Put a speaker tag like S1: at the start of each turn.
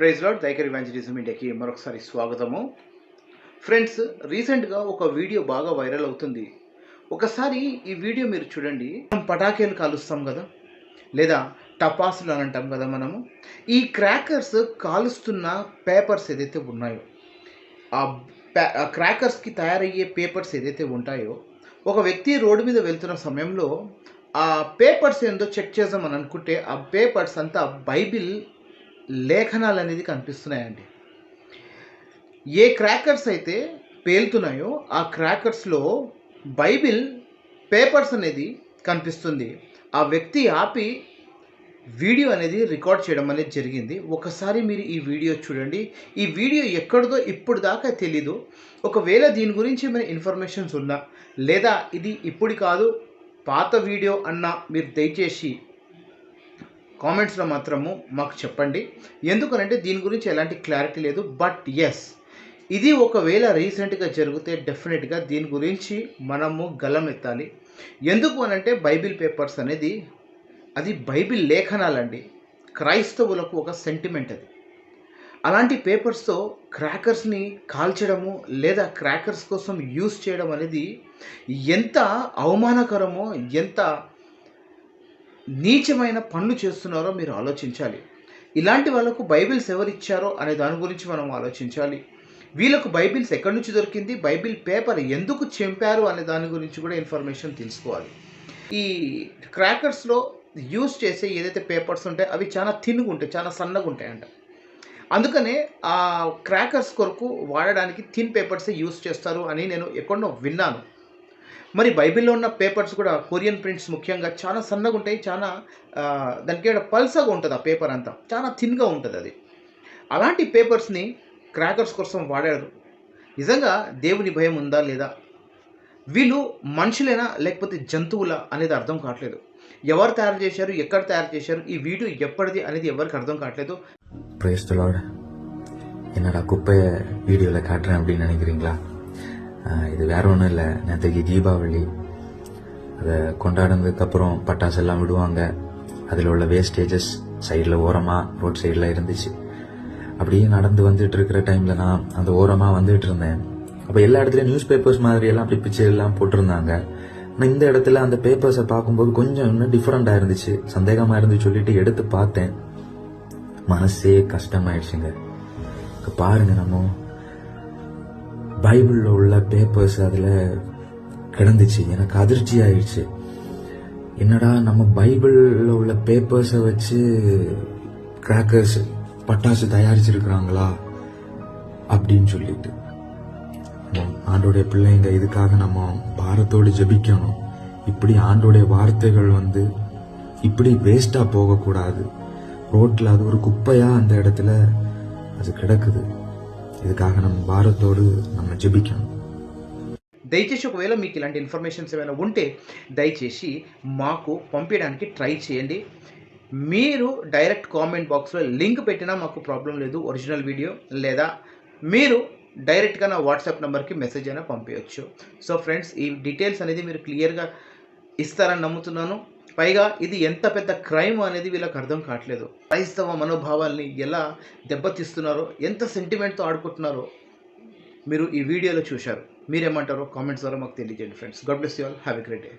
S1: Praise lord దైకర్ evangelism ఇండియాకి మరొకసారి స్వాగతము. Friends రీసెంట్గా ఒక వీడియో బాగా వైరల్ అవుతుంది. ఒకసారి ఈ వీడియో మీరు చూడండి. మనం పటాకేలు కాలుస్తాం కదా? లేదా టపాసులు అని అంటాం కదా మనము? ఈ క్రాకర్స్ కాలుస్తున్న పేపర్స్ ఏదైతే ఉన్నాయో ఆ ప్యా- ఆ క్రాకర్స్కి తయారయ్యే పేపర్స్ ఏదైతే ఉంటాయో ఒక వ్యక్తి రోడ్డు మీద వెళ్తున్న సమయంలో ఆ పేపర్స్ ఏందో చెక్ చేద్దామని అనుకుంటే ఆ పేపర్స్ అంతా బైబిల్ లేఖనాలు అనేది కనిపిస్తున్నాయండి. ఏ క్రాకర్స్ అయితే పేలుతున్నాయో ఆ క్రాకర్స్లో బైబిల్ పేపర్స్ అనేది కనిపిస్తుంది. ఆ వ్యక్తి ఆపి వీడియో అనేది రికార్డ్ చేయడం అనేది జరిగింది. ఒకసారి మీరు ఈ వీడియో చూడండి. ఈ వీడియో ఎక్కడిదో ఇప్పుడు దాకా తెలీదు. ఒకవేళ దీని గురించి ఏమైనా ఇన్ఫర్మేషన్స్ ఉన్నా లేదా ఇది ఇప్పుడు కాదు పాత వీడియో అన్న మీరు దయచేసి కామెంట్స్లో మాత్రము మాకు చెప్పండి. ఎందుకనంటే దీని గురించి ఎలాంటి క్లారిటీ లేదు. బట్ ఎస్ ఇది ఒకవేళ రీసెంట్గా జరిగితే డెఫినెట్గా దీని గురించి మనము గలం ఎత్తాలి. ఎందుకు అనంటే బైబిల్ పేపర్స్ అనేది అది బైబిల్ లేఖనాలండి. క్రైస్తవులకు ఒక సెంటిమెంట్ అది. అలాంటి పేపర్స్తో క్రాకర్స్ని కాల్చడము లేదా క్రాకర్స్ కోసం యూస్ చేయడం అనేది ఎంత అవమానకరమో ఎంత నీచమైన పనులు చేస్తున్నారో మీరు ఆలోచించాలి. ఇలాంటి వాళ్ళకు బైబిల్స్ ఎవరు ఇచ్చారో అనే దాని గురించి మనం ఆలోచించాలి. వీళ్ళకు బైబిల్స్ ఎక్కడి నుంచి దొరికింది? బైబిల్ పేపర్ ఎందుకు చెంపారు అనే దాని గురించి కూడా ఇన్ఫర్మేషన్ తెలుసుకోవాలి. ఈ క్రాకర్స్లో యూస్ చేసే ఏదైతే పేపర్స్ ఉంటాయో అవి చాలా థిన్గా ఉంటాయి చాలా సన్నగా ఉంటాయంట అందుకనే ఆ క్రాకర్స్ కొరకు వాడడానికి థిన్ పేపర్సే యూస్ చేస్తారు అని నేను ఎక్కడో విన్నాను. మరి బైబిల్లో ఉన్న పేపర్స్ కూడా కొరియన్ ప్రింట్స్ ముఖ్యంగా చాలా సన్నగా ఉంటాయి చాలా ఆ, దానికి ఏడ పల్సగా ఉంటుంది ఆ పేపర్ అంతా చాలా థిన్గా ఉంటుంది అది అలాంటి పేపర్స్ని క్రాకర్స్ కోసం వాడారు నిజంగా దేవుని భయం ఉందా లేదా వీళ్ళు మనుషులేనా లేకపోతే జంతువులా అనేది అర్థం కావట్లేదు ఎవరు తయారు చేశారు ఎక్కడ తయారు చేశారు ఈ వీడియో ఎప్పటిది అనేది ఎవరికి అర్థం కావట్లేదు
S2: பிரேஸ் த லார்ட் என்னடா குப்பையை வீடியோவில் காட்டுறேன் அப்படின்னு நினைக்கிறீங்களா ஆஹ் இது வேற ஒன்றும் இல்லை. நேற்றுக்கு தீபாவளி. அதை கொண்டாடினதுக்கப்புறம் பட்டாசு எல்லாம் விடுவாங்க. அதில் உள்ள வேஸ்டேஜஸ் சைடில் ஓரமாக ரோட் சைடில் இருந்துச்சு. அப்படியே நடந்து வந்துட்டு இருக்கிற டைமில் நான் அந்த ஓரமாக வந்துட்டு இருந்தேன். அப்போ எல்லா இடத்துலையும் நியூஸ் பேப்பர்ஸ் மாதிரி எல்லாம் அப்படி பிக்சர் எல்லாம் போட்டிருந்தாங்க. ஆனால் இந்த இடத்துல அந்த பேப்பர்ஸை பார்க்கும்போது கொஞ்சம் இன்னும் டிஃப்ரெண்டாக இருந்துச்சு. சந்தேகமாக இருந்து சொல்லிட்டு எடுத்து பார்த்தேன். மனசே கஷ்டமாயிடுச்சுங்க. இப்போ பாருங்க நம்ம பைபிளில் உள்ள பேப்பர்ஸ் அதில் கிடந்துச்சு. எனக்கு அதிர்ச்சி ஆயிடுச்சு. என்னடா நம்ம பைபிளில் உள்ள பேப்பர்ஸை வச்சு கிராக்கர்ஸ் பட்டாசு தயாரிச்சிருக்கிறாங்களா? அப்படின்னு சொல்லிட்டு. ஆண்டோடைய பிள்ளைங்க இதுக்காக நம்ம பாரத்தோடு ஜெபிக்கணும். இப்படி ஆண்டோடைய வார்த்தைகள் வந்து இப்படி வேஸ்ட்டாக போகக்கூடாது. ரோட்டில் அது ஒரு குப்பையாக அந்த இடத்துல அது கிடக்குது. இதுக்காக நம்ம பாரத்தோடு நம்ம ஜெபிக்கணும்
S1: దయచేసి ఒకవేళ మీకు ఇలాంటి ఇన్ఫర్మేషన్స్ ఏమైనా ఉంటే దయచేసి మాకు పంపించడానికి ట్రై చేయండి మీరు డైరెక్ట్ కామెంట్ బాక్స్లో లింక్ పెట్టినా మాకు ప్రాబ్లం లేదు ఒరిజినల్ వీడియో లేదా మీరు డైరెక్ట్గా నా వాట్సాప్ నెంబర్కి మెసేజ్ అయినా పంపించవచ్చు సో ఫ్రెండ్స్ ఈ డీటెయిల్స్ అనేది మీరు క్లియర్గా ఇస్తారని నమ్ముతున్నాను పైగా ఇది ఎంత పెద్ద క్రైమ్ అనేది వీళ్ళకి అర్థం కావట్లేదు. క్రైస్తవ మనోభావాల్ని ఎలా దెబ్బతీస్తున్నారో ఎంత సెంటిమెంట్తో ఆడుకుంటున్నారో మీరు ఈ వీడియోలో చూశారు. మీరేమంటారో కామెంట్స్ ద్వారా మాకు తెలియజేయండి friends God bless you all have a great day